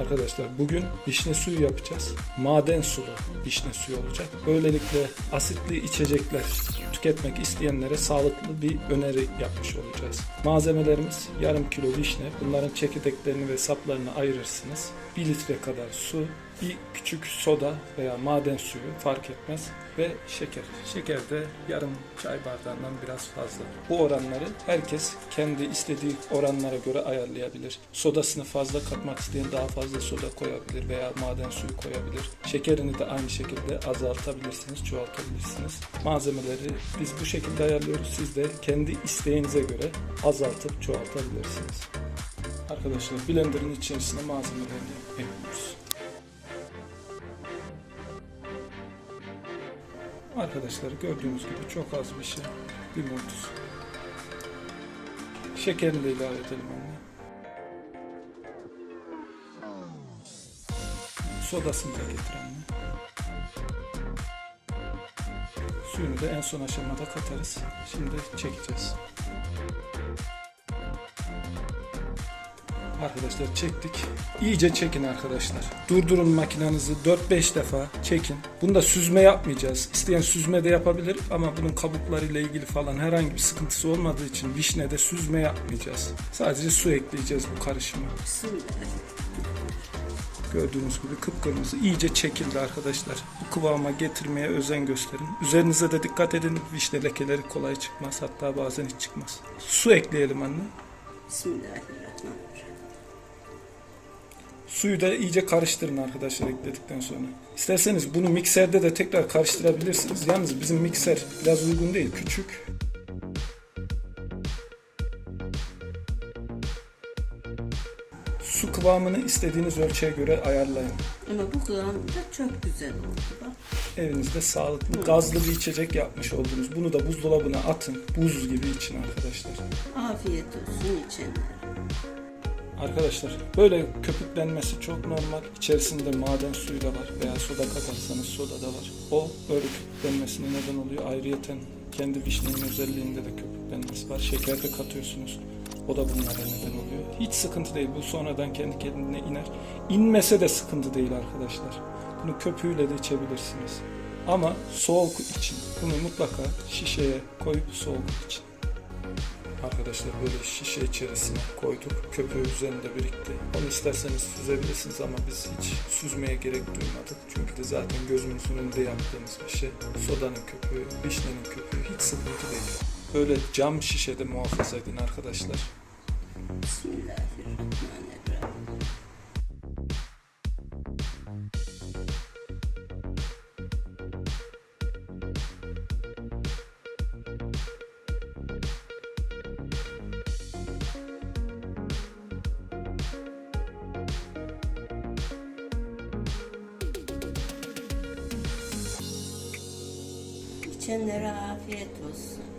Arkadaşlar bugün vişne suyu yapacağız. Maden sulu vişne suyu olacak. Böylelikle asitli içecekler tüketmek isteyenlere sağlıklı bir öneri yapmış olacağız. Malzemelerimiz yarım kilo vişne. Bunların çekirdeklerini ve saplarını ayırırsınız. 1 litre kadar su, bir küçük soda veya maden suyu fark etmez ve şeker. Şeker de yarım çay bardağından biraz fazla. Bu oranları herkes kendi istediği oranlara göre ayarlayabilir. Sodasını fazla katmak isteyen daha fazla soda koyabilir veya maden suyu koyabilir. Şekerini de aynı şekilde azaltabilirsiniz, çoğaltabilirsiniz. Malzemeleri biz bu şekilde ayarlıyoruz. Siz de kendi isteğinize göre azaltıp çoğaltabilirsiniz. Arkadaşlar blenderın içerisine malzemelerini ekliyoruz. Arkadaşlar gördüğünüz gibi çok az bir şey. Limon tuzu. Şekerini de ilave edelim anne. Sodasını da getir anne. Suyunu da en son aşamada katarız. Şimdi çekeceğiz. Arkadaşlar çektik. İyice çekin arkadaşlar. Durdurun makinenizi 4-5 defa çekin. Bunda süzme yapmayacağız. İsteyen süzme de yapabilir ama bunun kabuklarıyla ilgili falan herhangi bir sıkıntısı olmadığı için vişnede süzme yapmayacağız. Sadece su ekleyeceğiz bu karışıma. Gördüğünüz gibi kıpkırmızı iyice çekildi arkadaşlar. Bu kıvama getirmeye özen gösterin. Üzerinize de dikkat edin. Vişne lekeleri kolay çıkmaz. Hatta bazen hiç çıkmaz. Su ekleyelim anne. Bismillahirrahmanirrahim. Suyu da iyice karıştırın arkadaşlar ekledikten sonra. İsterseniz bunu mikserde de tekrar karıştırabilirsiniz. Yalnız bizim mikser biraz uygun değil, küçük. Su kıvamını istediğiniz ölçüye göre ayarlayın. Ama bu kıvamda çok güzel oldu bak. Evinizde sağlıklı, gazlı bir içecek yapmış oldunuz. Bunu da buzdolabına atın. Buz gibi için arkadaşlar. Afiyet olsun içenlere. Arkadaşlar böyle köpüklenmesi çok normal. İçerisinde maden suyu da var veya soda katarsanız soda da var. O böyle köpüklenmesine neden oluyor. Ayrıyeten kendi vişnenin özelliğinde de köpüklenmesi var. Şeker de katıyorsunuz. O da bunlara neden oluyor. Hiç sıkıntı değil. Bu sonradan kendi kendine iner. İnmese de sıkıntı değil arkadaşlar. Bunu köpüğüyle de içebilirsiniz. Ama soğuk için bunu mutlaka şişeye koyup soğuk için. Arkadaşlar böyle şişe içerisine koyduk. Köpüğü üzerinde birikti. Onu isterseniz süzebilirsiniz ama biz hiç süzmeye gerek duymadık. Çünkü de zaten gözümüzün önünde yaptığımız bir şey. Sodanın köpüğü, vişnenin köpüğü hiç sıkıntı değil. Böyle cam şişede muhafaza edin arkadaşlar. Bismillahirrahmanirrahim. İçenlere afiyet olsun.